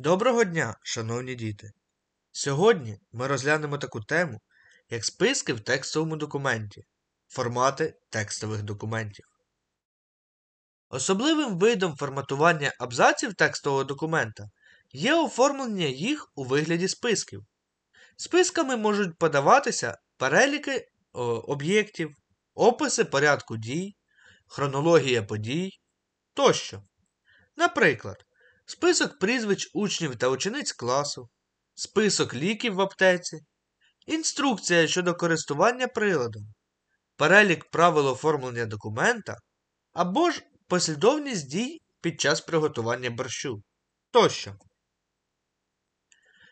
Доброго дня, шановні діти! Сьогодні ми розглянемо таку тему, як списки в текстовому документі, формати текстових документів. Особливим видом форматування абзаців текстового документа є оформлення їх у вигляді списків. Списками можуть подаватися переліки об'єктів, описи порядку дій, хронологія подій тощо. Наприклад, список прізвищ учнів та учениць класу, список ліків в аптеці, інструкція щодо користування приладом, перелік правил оформлення документа або ж послідовність дій під час приготування борщу тощо.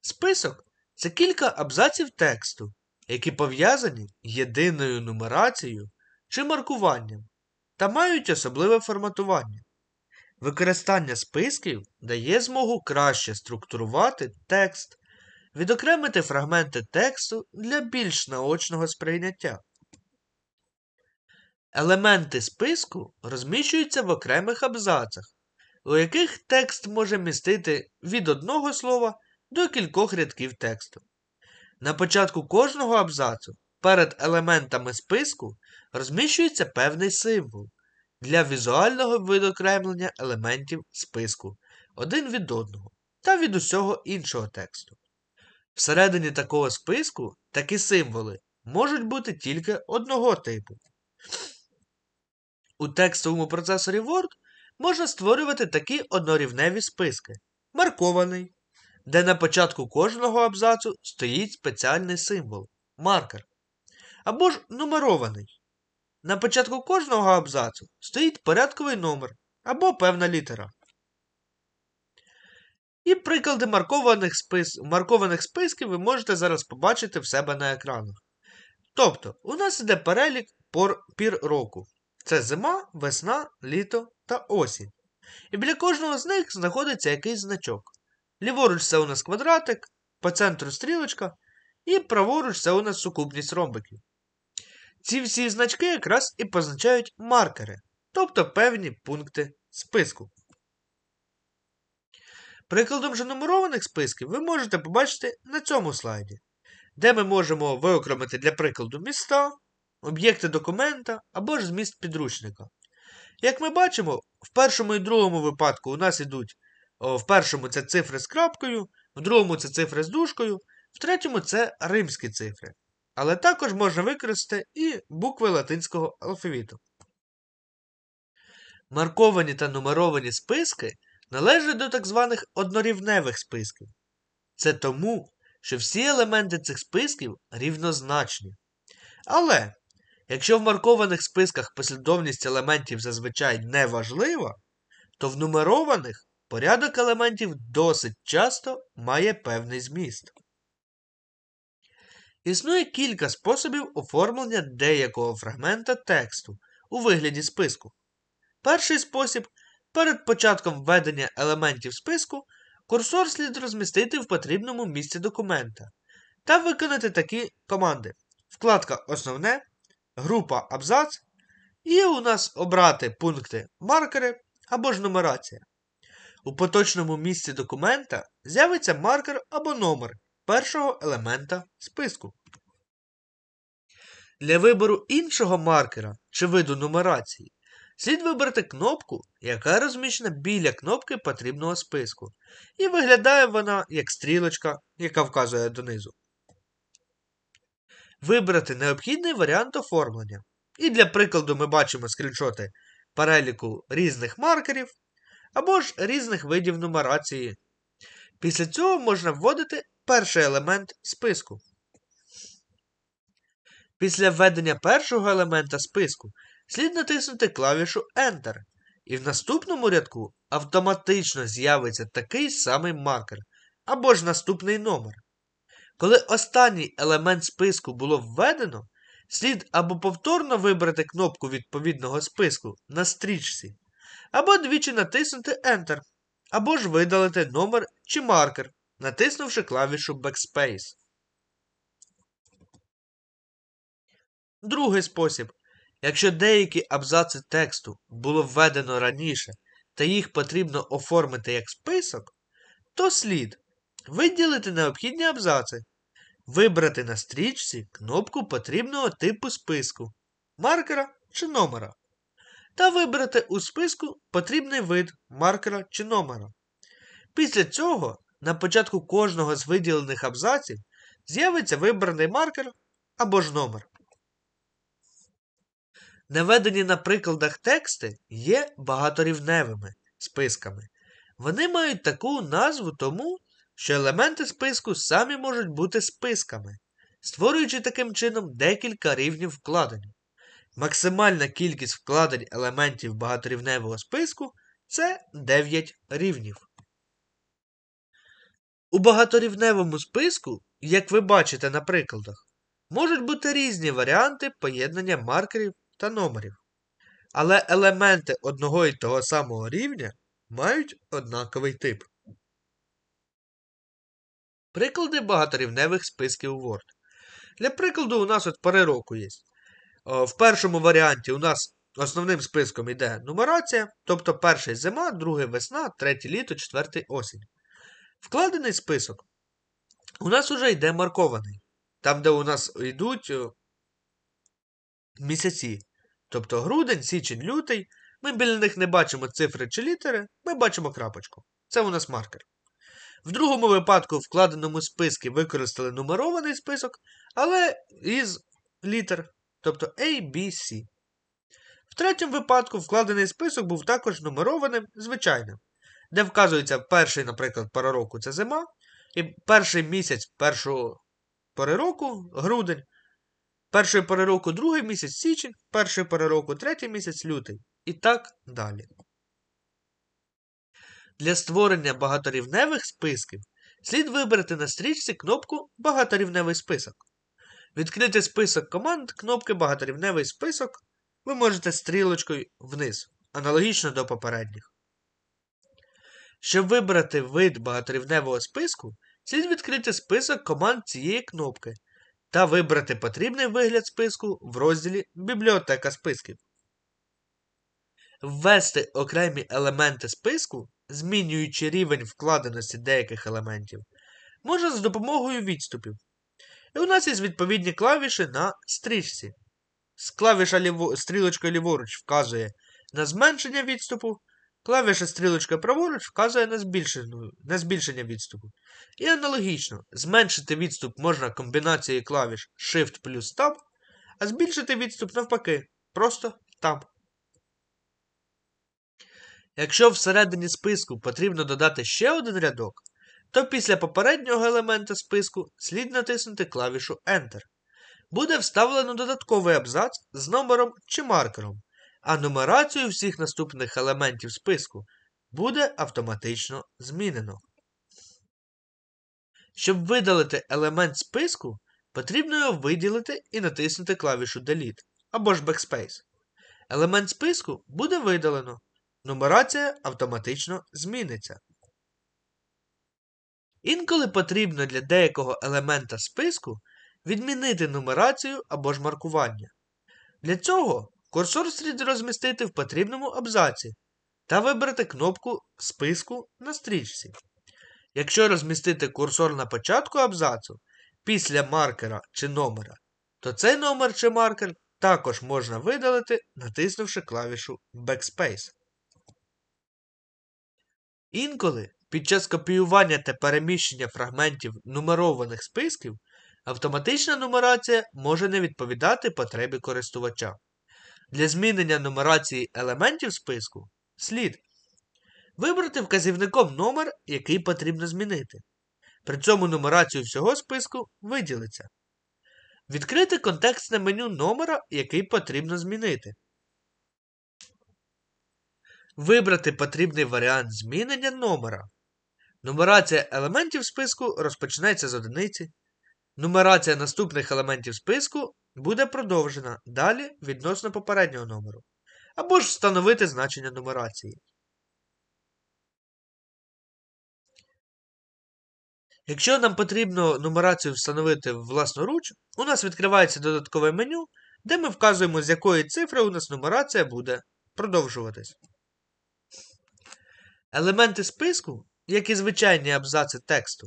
Список це кілька абзаців тексту, які пов'язані єдиною нумерацією чи маркуванням та мають особливе форматування. Використання списків дає змогу краще структурувати текст, відокремити фрагменти тексту для більш наочного сприйняття. Елементи списку розміщуються в окремих абзацах, у яких текст може містити від одного слова до кількох рядків тексту. На початку кожного абзацу перед елементами списку розміщується певний символ для візуального видокремлення елементів списку один від одного та від усього іншого тексту. Всередині такого списку такі символи можуть бути тільки одного типу. У текстовому процесорі Word можна створювати такі однорівневі списки. Маркований, де на початку кожного абзацу стоїть спеціальний символ маркер. Або ж нумерований. На початку кожного абзацу стоїть порядковий номер або певна літера. І приклади маркованих, спис... маркованих списків ви можете зараз побачити в себе на екранах. Тобто, у нас йде перелік пор... пір року. Це зима, весна, літо та осінь. І біля кожного з них знаходиться якийсь значок. Ліворуч це у нас квадратик, по центру стрілочка, і праворуч це у нас сукупність ромбиків. Ці всі значки якраз і позначають маркери, тобто певні пункти списку. Прикладом же нумерованих списків ви можете побачити на цьому слайді, де ми можемо виокремити для прикладу міста, об'єкти документа або ж зміст підручника. Як ми бачимо, в першому і другому випадку у нас йдуть в першому це цифри з крапкою, в другому це цифри з дужкою, в третьому це римські цифри. Але також можна використати і букви латинського алфавіту. Марковані та нумеровані списки належать до так званих однорівневих списків. Це тому, що всі елементи цих списків рівнозначні. Але, якщо в маркованих списках послідовність елементів зазвичай не важлива, то в нумерованих порядок елементів досить часто має певний зміст. Існує кілька способів оформлення деякого фрагмента тексту у вигляді списку. Перший спосіб перед початком введення елементів списку курсор слід розмістити в потрібному місці документа та виконати такі команди: вкладка Основне, група Абзац, і у нас обрати пункти маркери або ж нумерація. У поточному місці документа з'явиться маркер або номер першого елемента списку. Для вибору іншого маркера чи виду нумерації слід вибрати кнопку, яка розміщена біля кнопки потрібного списку, і виглядає вона як стрілочка, яка вказує донизу. Вибрати необхідний варіант оформлення. І для прикладу ми бачимо скріншоти переліку різних маркерів або ж різних видів нумерації. Після цього можна вводити перший елемент списку. Після введення першого елемента списку слід натиснути клавішу Enter, і в наступному рядку автоматично з'явиться такий самий маркер або ж наступний номер. Коли останній елемент списку було введено, слід або повторно вибрати кнопку відповідного списку на стрічці, або двічі натиснути Enter, або ж видалити номер чи маркер, натиснувши клавішу Backspace. Другий спосіб. Якщо деякі абзаци тексту було введено раніше та їх потрібно оформити як список, то слід виділити необхідні абзаци, вибрати на стрічці кнопку потрібного типу списку, маркера чи номера, та вибрати у списку потрібний вид маркера чи номера. Після цього на початку кожного з виділених абзаців з'явиться вибраний маркер або ж номер. Наведені на прикладах тексти є багаторівневими списками. Вони мають таку назву тому, що елементи списку самі можуть бути списками, створюючи таким чином декілька рівнів вкладень. Максимальна кількість вкладень елементів багаторівневого списку це 9 рівнів. У багаторівневому списку, як ви бачите на прикладах, можуть бути різні варіанти поєднання маркерів та номерів. Але елементи одного і того самого рівня мають однаковий тип. Приклади багаторівневих списків Word. Для прикладу, у нас от пори року є. В першому варіанті у нас основним списком йде нумерація, тобто перший зима, другий весна, третій літо, четвертий осінь. Вкладений список у нас вже йде маркований. Там, де у нас йдуть місяці. Тобто грудень, січень, лютий. Ми біля них не бачимо цифри чи літери, ми бачимо крапочку. Це у нас маркер. В другому випадку в вкладеному списку використали нумерований список, але із літер, тобто A, B, C. В третьому випадку вкладений список був також нумерованим, звичайним, де вказується перший, наприклад, пора року це зима, і перший місяць першого пори року грудень, пори року другий місяць січень, першої пори року третій місяць лютий. І так далі. Для створення багаторівневих списків слід вибрати на стрічці кнопку Багаторівневий список. Відкрити список команд кнопки Багаторівневий список ви можете стрілочкою вниз, аналогічно до попередніх. Щоб вибрати вид багаторівневого списку, слід відкрити список команд цієї кнопки та вибрати потрібний вигляд списку в розділі Бібліотека списків. Ввести окремі елементи списку, змінюючи рівень вкладеності деяких елементів, можна з допомогою відступів. І у нас є відповідні клавіші на стрічці. Клавіша ліво... стрілочка ліворуч вказує на зменшення відступу, клавіша стрілочка праворуч вказує на на збільшення відступу. І аналогічно, зменшити відступ можна комбінацією клавіш Shift плюс Tab, а збільшити відступ навпаки, просто Tab. Якщо всередині списку потрібно додати ще один рядок, то після попереднього елемента списку слід натиснути клавішу Enter. Буде вставлено додатковий абзац з номером чи маркером, а нумерацію всіх наступних елементів списку буде автоматично змінено. Щоб видалити елемент списку, потрібно його виділити і натиснути клавішу Delete або ж Backspace. Елемент списку буде видалено. Нумерація автоматично зміниться. Інколи потрібно для деякого елемента списку відмінити нумерацію або ж маркування. Для цього курсор слід розмістити в потрібному абзаці та вибрати кнопку списку на стрічці. Якщо розмістити курсор на початку абзацу після маркера чи номера, то цей номер чи маркер також можна видалити, натиснувши клавішу Backspace. Інколи під час копіювання та переміщення фрагментів нумерованих списків автоматична нумерація може не відповідати потребі користувача. Для змінення нумерації елементів списку слід вибрати вказівником номер, який потрібно змінити. При цьому нумерацію всього списку виділиться. Відкрити контекстне меню номера, який потрібно змінити. Вибрати потрібний варіант змінення номера. Нумерація елементів списку розпочнеться з одиниці. Нумерація наступних елементів списку буде продовжена далі відносно попереднього номеру. Або ж встановити значення нумерації. Якщо нам потрібно нумерацію встановити власноруч, у нас відкривається додаткове меню, де ми вказуємо, з якої цифри у нас нумерація буде продовжуватись. Елементи списку як і звичайні абзаци тексту,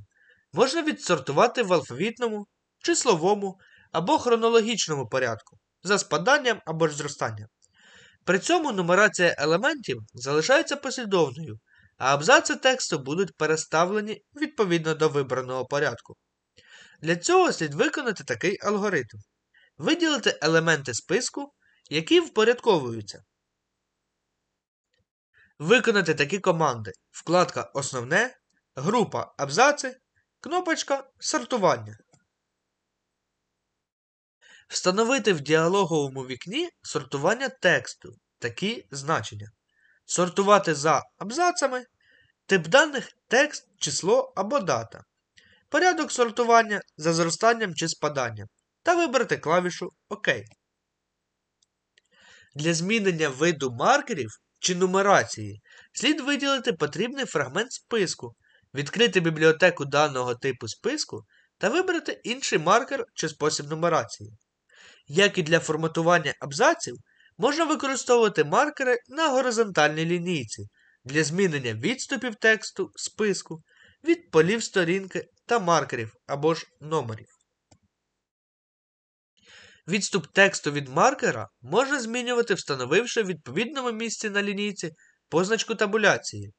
можна відсортувати в алфавітному, числовому або хронологічному порядку за спаданням або ж зростанням. При цьому нумерація елементів залишається послідовною, а абзаци тексту будуть переставлені відповідно до вибраного порядку. Для цього слід виконати такий алгоритм: виділити елементи списку, які впорядковуються. Виконати такі команди: вкладка Основне, група Абзаци, кнопочка Сортування. Встановити в діалоговому вікні сортування тексту. Такі значення. Сортувати за абзацами, тип даних текст, число або дата. Порядок сортування за зростанням чи спаданням. Та вибрати клавішу ОК. Для змінення виду маркерів чи нумерації слід виділити потрібний фрагмент списку, відкрити бібліотеку даного типу списку та вибрати інший маркер чи спосіб нумерації. Як і для форматування абзаців, можна використовувати маркери на горизонтальній лінійці для змінення відступів тексту списку від полів сторінки та маркерів або ж номерів. Відступ тексту від маркера можна змінювати, встановивши в відповідному місці на лінійці позначку табуляції.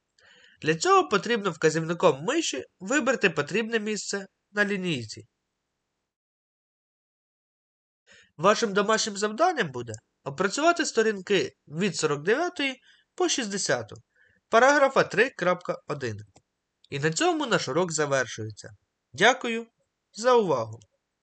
Для цього потрібно вказівником миші вибрати потрібне місце на лінійці. Вашим домашнім завданням буде опрацювати сторінки від 49 по 60 параграфа 3.1. І на цьому наш урок завершується. Дякую за увагу!